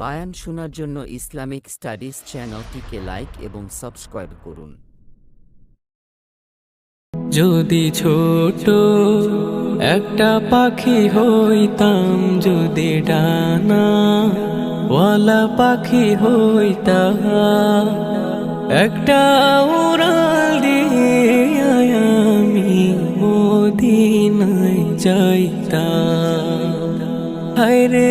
বায়ান শোনার জন্য Islamic studies চ্যানেলটিকে লাইক এবং সাবস্ক্রাইব করুন। যদি ছোট একটা পাখি হইতাম, যদি ডানা ওয়ালা পাখি হইতাম, একটা উড়াল দিয়ে আমি মদিনায় যাইতাম। হায়রে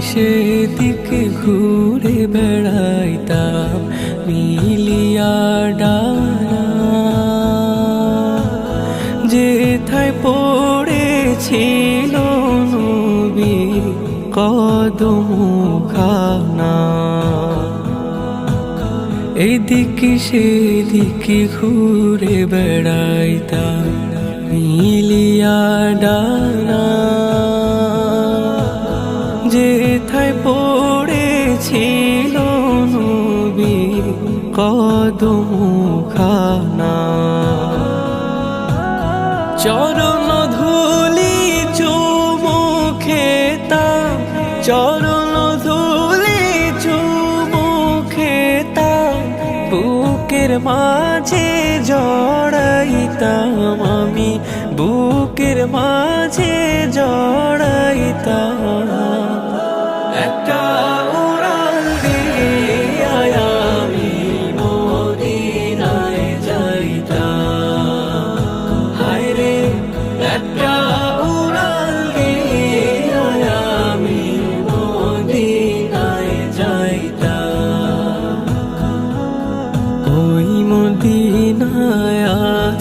সেদিকে ঘুরে বেড়াইতাম, মিলিয়া ডানা। যেথায় পড়েছিল নবী কদম খানা এদিকে সেদিকে ঘুরে বেড়াইতাম, মিলিয়া ডানা। যেথায় পড়েছিল নবী কদম খানা চরণ ধুলি চুমু খেতাম চরণ ধুলি চুমু খেতাম বুকের মাঝে জড়াইতাম আমি, বুকের মাঝে জড়াইতাম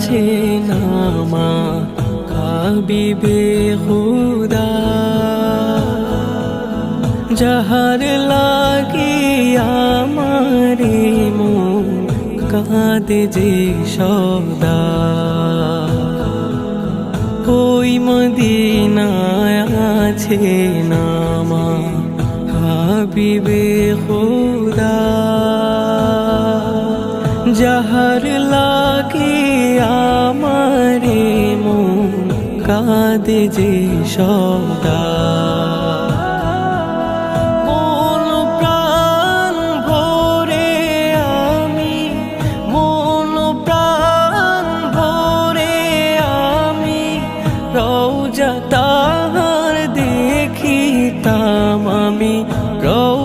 আছে নামা হাবিবে খুদা যাহার লাগি আমারে মন কাঁদে যে সদা। ওই মদিনায় আছে নামা, হাবিবে খুদা কাঁদে যে সদা মন প্রাণ ভরে আমি মন প্রাণ আমি তাহার দেখিতাম আমি রৌ